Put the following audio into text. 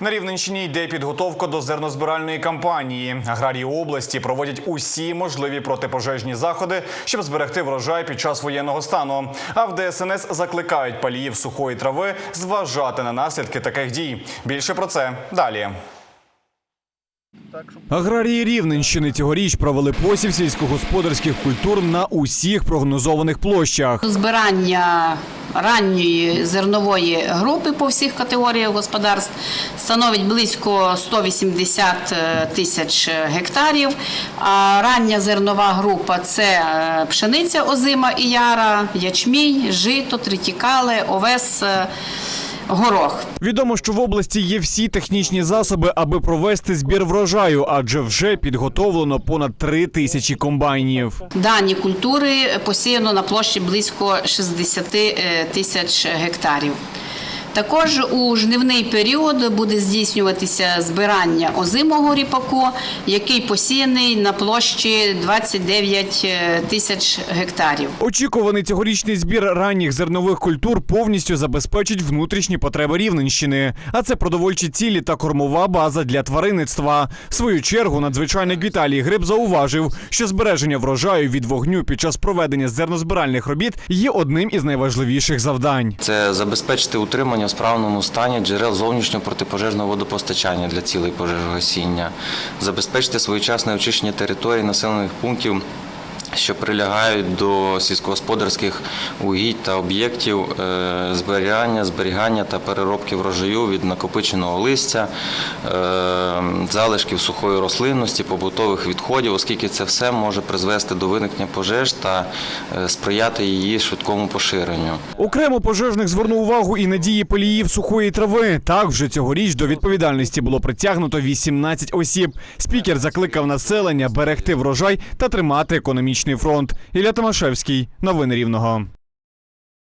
На Рівненщині йде підготовка до зернозбиральної кампанії. Аграрії області проводять усі можливі протипожежні заходи, щоб зберегти врожай під час воєнного стану. А в ДСНС закликають паліїв сухої трави зважати на наслідки таких дій. Більше про це далі. Аграрії Рівненщини цьогоріч провели посів сільськогосподарських культур на усіх прогнозованих площах. Збирання ранньої зернової групи по всіх категоріях господарств становить близько 180 тисяч гектарів. А рання зернова група це е, пшениця озима і яра, ячмінь, жито, тритікали, овес, е, горох. Відомо, що в області є всі технічні засоби, аби провести збір врожаю, адже вже підготовлено понад три тисячі комбайнів. Дані культури посіяно на площі близько 60 е, тисяч гектарів. Також у жнивний період буде здійснюватися збирання озимого ріпаку, який посіяний на площі 29 тисяч гектарів. Очікуваний цьогорічний збір ранніх зернових культур повністю забезпечить внутрішні потреби Рівненщини. А це продовольчі цілі та кормова база для тваринництва. В свою чергу надзвичайник Віталій Гриб зауважив, що збереження врожаю від вогню під час проведення зернозбиральних робіт є одним із найважливіших завдань. Це забезпечити утримання в справному стані джерел зовнішнього протипожежного водопостачання для цілей пожежогасіння, забезпечити своєчасне очищення територій населених пунктів. Що прилягають до сільськогосподарських угідь та об'єктів е, зберігання, зберігання та переробки врожаю від накопиченого листя, е, залишків сухої рослинності, побутових відходів, оскільки це все може призвести до виникнення пожеж та е, сприяти її швидкому поширенню. Окремо пожежних звернув увагу і надії поліїв сухої трави. Так вже цьогоріч до відповідальності було притягнуто 18 осіб. Спікер закликав населення берегти врожай та тримати економічний фронт. Ілля Томашевський, новини Рівного.